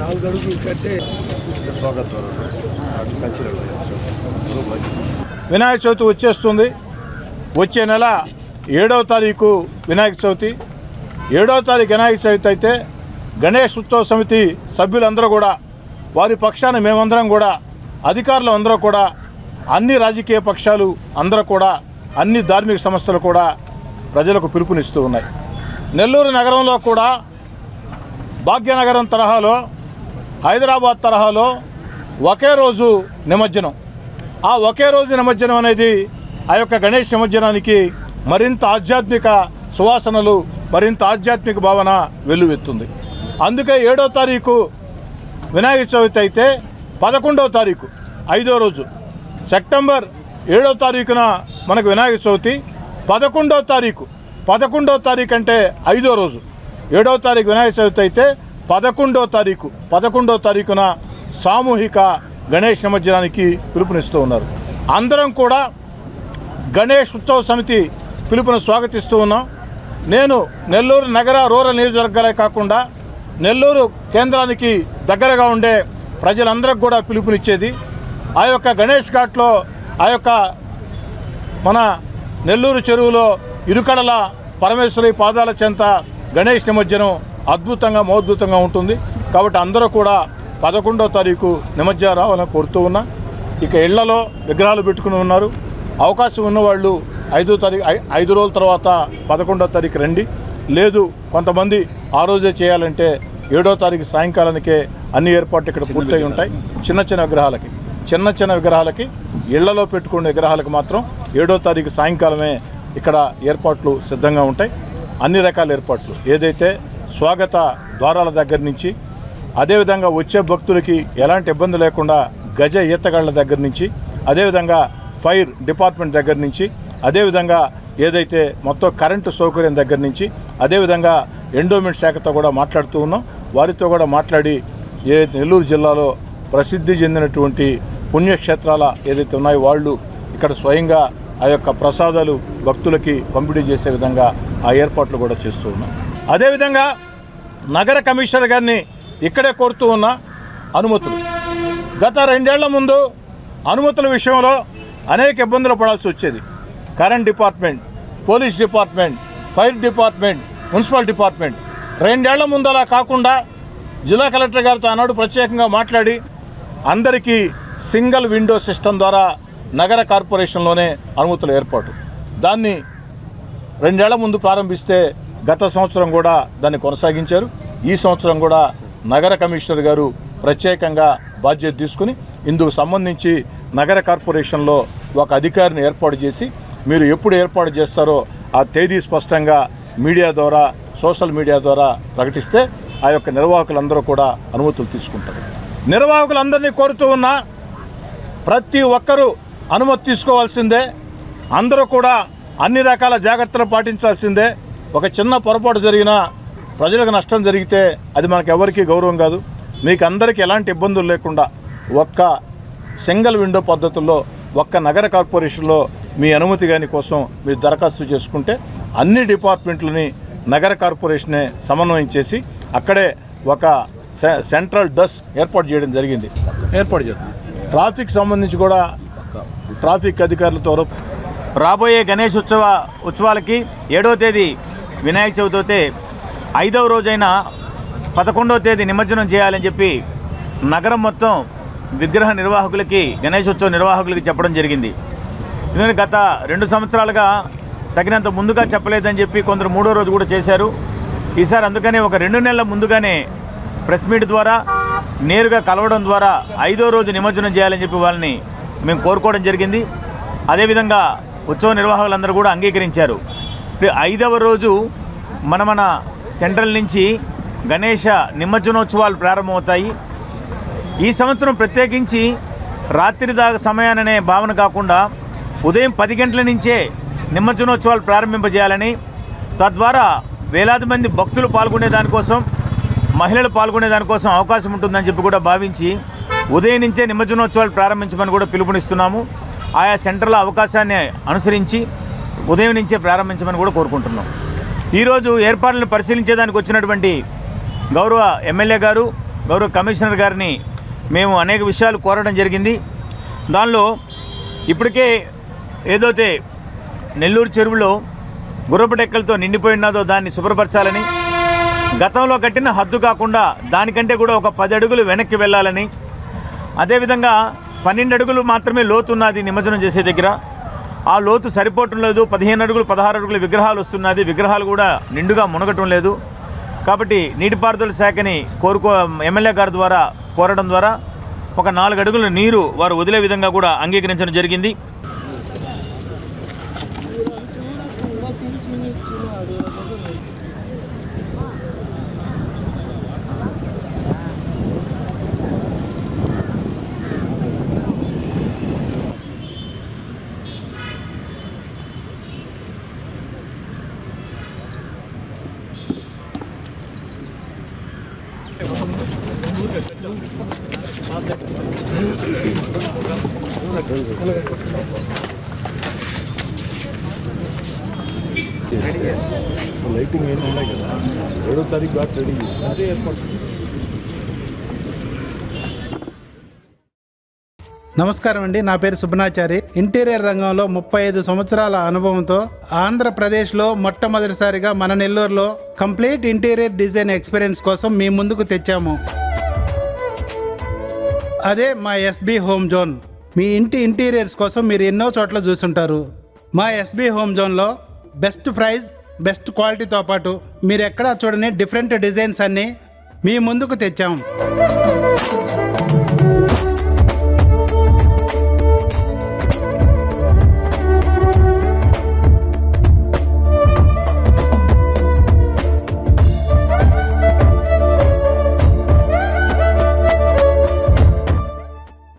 నాలుగు అడుగులు కట్టే వినాయక చవితి వచ్చేస్తుంది. వచ్చే నెల ఏడవ తారీఖు వినాయక చవితి. ఏడవ తారీఖు వినాయక చవితి అయితే గణేష్ ఉత్సవ సమితి సభ్యులందరూ కూడా వారి పక్షాన మేమందరం కూడా అధికారులు అందరూ కూడా అన్ని రాజకీయ పక్షాలు అందరూ కూడా అన్ని ధార్మిక సంస్థలు కూడా ప్రజలకు పిలుపునిస్తూ ఉన్నాయి. నెల్లూరు నగరంలో కూడా భాగ్యనగరం తరహాలో హైదరాబాద్ తరహాలో ఒకే రోజు నిమజ్జనం. ఆ ఒకే రోజు నిమజ్జనం అనేది ఆ యొక్క గణేష్ నిమజ్జనానికి మరింత ఆధ్యాత్మిక సువాసనలు మరింత ఆధ్యాత్మిక భావన వెల్లువెత్తుంది. అందుకే ఏడో తారీఖు వినాయక చవితి అయితే పదకొండవ తారీఖు ఐదో రోజు. సెప్టెంబర్ ఏడో తారీఖున మనకు వినాయక చవితి. పదకొండవ తారీఖు. పదకొండవ తారీఖు అంటే ఐదో రోజు. ఏడవ తారీఖు వినాయక చవితి అయితే పదకొండవ తారీఖు. పదకొండవ తారీఖున సామూహిక గణేష్ నిమజ్జనానికి పిలుపునిస్తూ ఉన్నారు. అందరం కూడా గణేష్ ఉత్సవ సమితి పిలుపును స్వాగతిస్తూ ఉన్నాం. నేను నెల్లూరు నగర రూరల్ నియోజకవర్గాలే కాకుండా నెల్లూరు కేంద్రానికి దగ్గరగా ఉండే ప్రజలందరికి కూడా పిలుపునిచ్చేది ఆ యొక్క గణేష్ ఘాట్లో ఆ యొక్క మన నెల్లూరు చెరువులో ఇరుకడల పరమేశ్వరి పాదాల చెంత గణేష్ నిమజ్జనం అద్భుతంగా మోద్భుతంగా ఉంటుంది. కాబట్టి అందరూ కూడా పదకొండో తారీఖు నిమజ్జనం రావాలని కోరుతూ ఉన్నా. ఇక ఇళ్ళలో విగ్రహాలు పెట్టుకుని ఉన్నారు. అవకాశం ఉన్నవాళ్ళు ఐదో తారీఖు ఐదు రోజుల తర్వాత పదకొండో తారీఖు రండి. లేదు కొంతమంది ఆ రోజే చేయాలంటే ఏడో తారీఖు సాయంకాలానికే అన్ని ఏర్పాట్లు ఇక్కడ పూర్తయి ఉంటాయి. చిన్న చిన్న విగ్రహాలకి. చిన్న చిన్న విగ్రహాలకి ఇళ్ళలో పెట్టుకునే విగ్రహాలకు మాత్రం ఏడో తారీఖు సాయంకాలమే ఇక్కడ ఏర్పాట్లు సిద్ధంగా ఉంటాయి. అన్ని రకాల ఏర్పాట్లు. ఏదైతే స్వాగత ద్వారాల దగ్గర నుంచి అదేవిధంగా వచ్చే భక్తులకి ఎలాంటి ఇబ్బంది లేకుండా గజ ఈతగాళ్ళ దగ్గర నుంచి అదేవిధంగా ఫైర్ డిపార్ట్మెంట్ దగ్గర నుంచి అదేవిధంగా ఏదైతే మొత్తం కరెంటు సౌకర్యం దగ్గర నుంచి అదేవిధంగా ఎండోమెంట్ శాఖతో కూడా మాట్లాడుతూ ఉన్నాం. వారితో కూడా మాట్లాడి ఏ నెల్లూరు జిల్లాలో ప్రసిద్ధి చెందినటువంటి పుణ్యక్షేత్రాల ఏదైతే ఉన్నాయో వాళ్ళు ఇక్కడ స్వయంగా ఆ యొక్క ప్రసాదాలు భక్తులకి పంపిణీ చేసే విధంగా ఆ ఏర్పాట్లు కూడా చేస్తూ ఉన్నాం. అదేవిధంగా నగర కమిషనర్ గారిని ఇక్కడే కోరుతూ ఉన్న అనుమతులు. గత రెండేళ్ళ ముందు అనుమతుల విషయంలో అనేక ఇబ్బందులు పడాల్సి వచ్చేది. Current department police department fire department municipal department. రెండేళ్ళ ముందు అలా కాకుండా జిల్లా కలెక్టర్ గారితో ఆనాడు ప్రత్యేకంగా మాట్లాడి అందరికీ సింగిల్ విండో సిస్టమ్ ద్వారా నగర కార్పొరేషన్లోనే అనుమతుల ఏర్పాటు. దాన్ని రెండేళ్ళ ముందు ప్రారంభిస్తే గత సంవత్సరం కూడా దాన్ని కొనసాగించారు. ఈ సంవత్సరం కూడా నగర కమిషనర్ గారు ప్రత్యేకంగా బాధ్యత తీసుకుని ఇందుకు సంబంధించి నగర కార్పొరేషన్లో ఒక అధికారిని ఏర్పాటు చేసి మీరు ఎప్పుడు ఏర్పాటు చేస్తారో ఆ తేదీ స్పష్టంగా మీడియా ద్వారా సోషల్ మీడియా ద్వారా ప్రకటిస్తే ఆ యొక్క నిర్వాహకులందరూ కూడా అనుమతులు తీసుకుంటారు. నిర్వాహకులందరినీ కోరుతూ ఉన్నా ప్రతి ఒక్కరూ అనుమతి తీసుకోవాల్సిందే. అందరూ కూడా అన్ని రకాల జాగ్రత్తలు పాటించాల్సిందే. ఒక చిన్న పొరపాటు జరిగినా ప్రజలకు నష్టం జరిగితే అది మనకు ఎవరికీ గౌరవం కాదు. మీకు అందరికీ ఎలాంటి ఇబ్బందులు లేకుండా ఒక్క సింగిల్ విండో పద్ధతుల్లో ఒక్క నగర కార్పొరేషన్లో మీ అనుమతి కాని కోసం మీరు దరఖాస్తు చేసుకుంటే అన్ని డిపార్ట్మెంట్లని నగర కార్పొరేషనే సమన్వయం చేసి అక్కడే ఒక సె- సెంట్రల్ డస్ ఏర్పాటు చేయడం జరిగింది. ఏర్పాటు చేస్తాం ట్రాఫిక్ సంబంధించి కూడా ట్రాఫిక్ అధికారులతో రాబోయే గణేష్ ఉత్సవ ఉత్సవాలకి ఏడవ తేదీ వినాయక చవితి అయితే ఐదవ రోజైన పదకొండవ తేదీ నిమజ్జనం చేయాలని చెప్పి నగరం మొత్తం విగ్రహ నిర్వాహకులకి గణేష్ ఉత్సవ నిర్వాహకులకి చెప్పడం జరిగింది. ఎందుకంటే గత రెండు సంవత్సరాలుగా తగినంత ముందుగా చెప్పలేదని చెప్పి కొందరు మూడో రోజు కూడా చేశారు. ఈసారి అందుకనే ఒక రెండు నెలల ముందుగానే ప్రెస్ మీట్ ద్వారా నేరుగా కలవడం ద్వారా ఐదో రోజు నిమజ్జనం చేయాలని చెప్పి వాళ్ళని మేము కోరుకోవడం జరిగింది. అదేవిధంగా ఉత్సవ నిర్వాహకులందరూ కూడా అంగీకరించారు. ఐదవ రోజు మన మన సెంట్రల్ నుంచి గణేష నిమజ్జనోత్సవాలు ప్రారంభమవుతాయి. ఈ సంవత్సరం ప్రత్యేకించి రాత్రి దాకా సమయాననే భావన కాకుండా ఉదయం పది గంటల నుంచే నిమజ్జనోత్సవాలు ప్రారంభింపజేయాలని తద్వారా వేలాది మంది భక్తులు పాల్గొనే దానికోసం మహిళలు పాల్గొనే దానికోసం అవకాశం ఉంటుందని చెప్పి కూడా భావించి ఉదయం నుంచే నిమజ్జనోత్సవాలు ప్రారంభించమని కూడా పిలుపునిస్తున్నాము. ఆయా సెంటర్ల అవకాశాన్ని అనుసరించి ఉదయం నుంచే ప్రారంభించమని కూడా కోరుకుంటున్నాం. ఈరోజు ఏర్పాట్లను పరిశీలించేదానికి వచ్చినటువంటి గౌరవ ఎమ్మెల్యే గారు గౌరవ కమిషనర్ గారిని మేము అనేక విషయాలు కోరడం జరిగింది. దానిలో ఇప్పటికే ఏదైతే నెల్లూరు చెరువులో గుర్రపటెక్కలతో నిండిపోయి ఉన్నదో దాన్ని శుభ్రపరచాలని గతంలో కట్టిన హద్దు కాకుండా దానికంటే కూడా ఒక పది అడుగులు వెనక్కి వెళ్ళాలని. అదేవిధంగా పన్నెండు అడుగులు మాత్రమే లోతు ఉన్నది నిమజ్జనం చేసే దగ్గర. ఆ లోతు సరిపోవటం లేదు. పదిహేను అడుగులు పదహారు అడుగుల విగ్రహాలు వస్తున్నది. విగ్రహాలు కూడా నిండుగా మునగటం లేదు. కాబట్టి నీటిపారుదల శాఖని కోరుకో ఎమ్మెల్యే గారి ద్వారా కోరడం ద్వారా ఒక నాలుగు అడుగుల నీరు వారు వదిలే విధంగా కూడా అంగీకరించడం జరిగింది. లైటింగ్ ఏమి ఉన్నాయి కదా? ఏడో తారీఖు బాగా రెడీ అదే ఏర్పాటు నమస్కారం అండి. నా పేరు సుబ్బనాచారి. ఇంటీరియర్ రంగంలో ముప్పై ఐదు సంవత్సరాల అనుభవంతో ఆంధ్రప్రదేశ్లో మొట్టమొదటిసారిగా మన నెల్లూరులో కంప్లీట్ ఇంటీరియర్ డిజైన్ ఎక్స్పీరియన్స్ కోసం మీ ముందుకు తెచ్చాము. అదే మా ఎస్బి హోమ్ జోన్. మీ ఇంటి ఇంటీరియర్స్ కోసం మీరు ఎన్నో చోట్ల చూసుంటారు. మా ఎస్బి హోమ్ జోన్లో బెస్ట్ ప్రైస్ బెస్ట్ క్వాలిటీతో పాటు మీరు ఎక్కడా చూడని డిఫరెంట్ డిజైన్స్ అన్నీ మీ ముందుకు తెచ్చాము